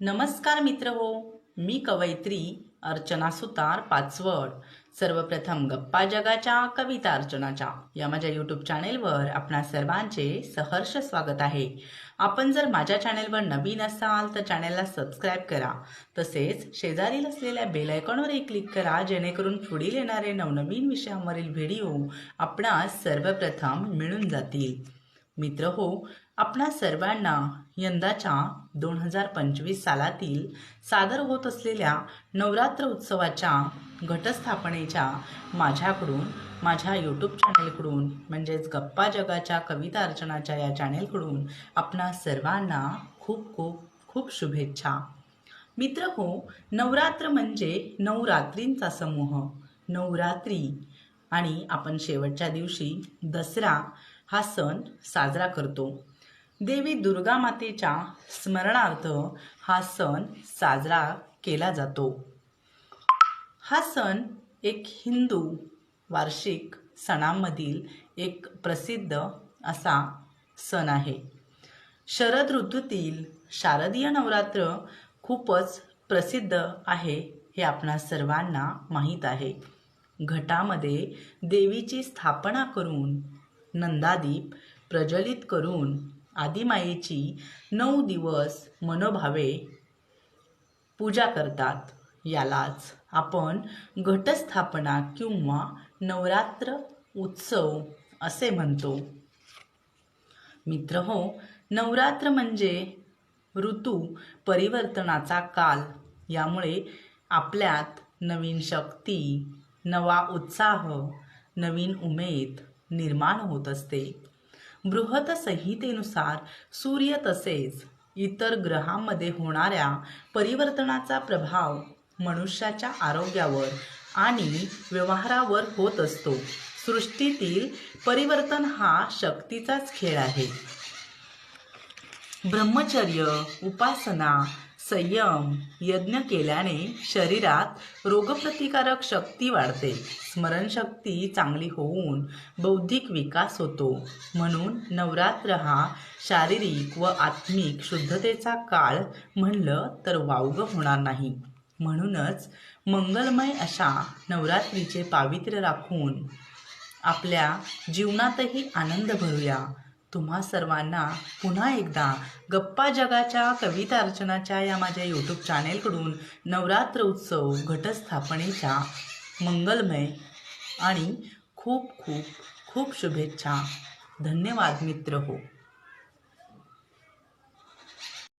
नमस्कार मित्र हो मी कवयित्री अर्चना सुतार पाचवड. सर्वप्रथम गप्पा जगाच्या कविता अर्चनाच्या. या माझ्या यूट्यूब चॅनेलवर आपणा सर्वांचे सहर्ष स्वागत आहे. आपण जर माझ्या चॅनेलवर नवीन असाल तर चॅनेलला सबस्क्राईब करा. तसेच शेजारील असलेल्या बेल आयकॉनवरही क्लिक करा जेणेकरून पुढील येणारे नवनवीन विषयांवरील व्हिडिओ आपणास सर्वप्रथम मिळून जातील. मित्र हो आपणा सर्वांना यंदाच्या दोन हजार पंचवीस सालातील सादर होत असलेल्या नवरात्र उत्सवाच्या घटस्थापनेच्या माझ्याकडून माझ्या यूट्यूब चॅनेलकडून म्हणजेच गप्पा जगाच्या कविता अर्चनाच्या या चॅनेलकडून आपणा सर्वांना खूप खूप खूप शुभेच्छा. मित्र हो नवरात्र म्हणजे नवरात्रींचा समूह. नवरात्री आणि आपण शेवटच्या दिवशी दसरा हा सण साजरा करतो. देवी दुर्गा मातेच्या स्मरणार्थ हा सण साजरा केला जातो. हा सण एक हिंदू वार्षिक सणांमधील एक प्रसिद्ध असा सण आहे. शरद ऋतूतील शारदीय नवरात्र खूपच प्रसिद्ध आहे हे आपणा सर्वांना माहीत आहे. घटामध्ये देवीची स्थापना करून नंदादीप प्रज्वलित करून आदिमायेची नऊ दिवस मनोभावे पूजा करतात. यालाच आपण घटस्थापना किंवा नवरात्र उत्सव असे म्हणतो. मित्र हो नवरात्र म्हणजे ऋतू परिवर्तनाचा काल. यामुळे आपल्यात नवीन शक्ती नवा उत्साह नवीन उमेद निर्माण होत असते. बृहत संहितेनुसार सूर्य तसेच इतर ग्रहांमध्ये होणाऱ्या परिवर्तनाचा प्रभाव मनुष्याच्या आरोग्यावर आणि व्यवहारावर होत असतो. सृष्टीतील परिवर्तन हा शक्तीचाच खेळ आहे. ब्रह्मचर्य उपासना संयम यज्ञ केल्याने शरीरात रोगप्रतिकारक शक्ती वाढते. स्मरणशक्ती चांगली होऊन बौद्धिक विकास होतो. म्हणून नवरात्र हा शारीरिक व आत्मिक शुद्धतेचा काळ म्हणलं तर वावगं होणार नाही. म्हणूनच मंगलमय अशा नवरात्रीचे पावित्र्य राखून आपल्या जीवनातही आनंद भरूया. तुम्हा सर्वांना पुन्हा एकदा गप्पा जगाच्या कविता अर्चनाच्या या माझ्या यूट्यूब चॅनेलकडून नवरात्र उत्सव घटस्थापनेच्या मंगलमय आणि खूप खूप खूप शुभेच्छा. धन्यवाद मित्र हो.